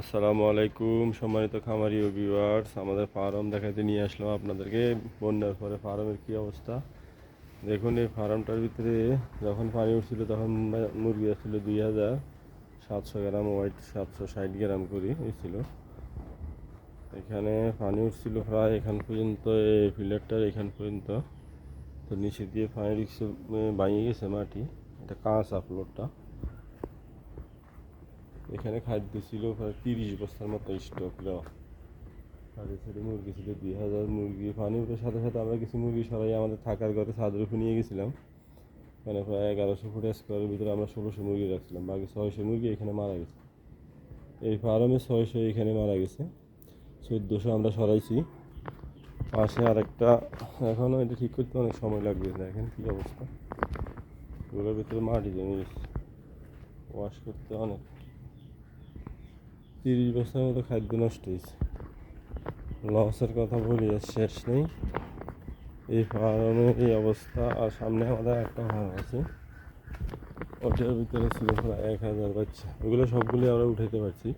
আসসালামু আলাইকুম, সম্মানিত খামারি ও ভিউয়ার্স আমাদের ফার্ম দেখাতে নিয়ে আসলাম আপনাদেরকে। বন্যার পরে ফার্মের কী অবস্থা? দেখুন, এই ফার্মটার ভিতরে যখন পানি উঠছিল, তখন মুরগি আসছিল দুই হাজার সাতশো গ্রাম ওয়াইট সাতশো ষাট গ্রাম করে হয়েছিল। এখানে পানি উঠছিল প্রায় এখান পর্যন্ত, এই ফিল্টারটার এখান পর্যন্ত। তো নিচে দিয়ে পানি রিক্সে ভাঙিয়ে গেছে মাটি। এটা কাঁচা ফ্লোরটা এখানে খাদ্য ছিল প্রায় তিরিশ বস্তার মতো স্টক দেওয়া। আর এছাড়া মুরগি ছিল দুই হাজার মুরগি, পানি উঠার সাথে সাথে আমরা কিছু মুরগি সরাই আমাদের থাকার ঘরে ছাদের উপর নিয়ে গেছিলাম। মানে প্রায় এগারোশো ফুট স্কোয়ারের ভিতরে আমরা ষোলোশো মুরগি রাখছিলাম, বাকি ছয়শো মুরগি এখানে মারা গেছে। এই ফার্মে ছয়শো এখানে মারা গেছে, চোদ্দোশো আমরা সরাইছি। পাশে আরেকটা এখনও এটা ঠিক করতে অনেক সময় লাগবে, দেখেন কী অবস্থা। ওগুলোর ভিতরে মাটি জমে গেছে। ওয়াশ করতে অনেক তিরিশ বছরের মতো খাদ্য নষ্ট হয়েছে। লসের কথা বলি আর শেষ নেই। এই ফার্মের এই অবস্থা আর সামনে আমাদের একটা ফার্ম আছে। ওটার ভিতরে ছিল প্রায় এক হাজার বাচ্চা। ওগুলো সবগুলো আমরা উঠাইতে পারছি।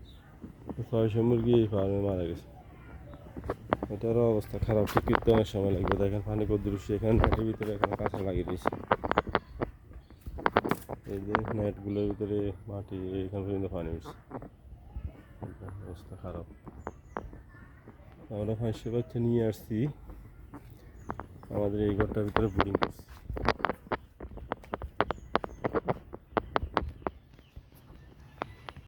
ছয়শো মুরগি এই ফার্মে মারা গেছে। এটারও অবস্থা খারাপ। ঠিক করতে অনেক সময় লাগবে। দেখেন পানি কদ্দুরুষি এখানে নেটের ভিতরে এখানে কাঁচা লাগিয়ে দিয়েছে। এই যে নেটগুলোর ভিতরে মাটি, এখান পর্যন্ত পানি উঠছে অবস্থা খারাপ। আমরা পাঁচশো বাচ্চা নিয়ে আসছি। আমাদের এই ঘরটার ভিতরে বোর্ডিং করছি।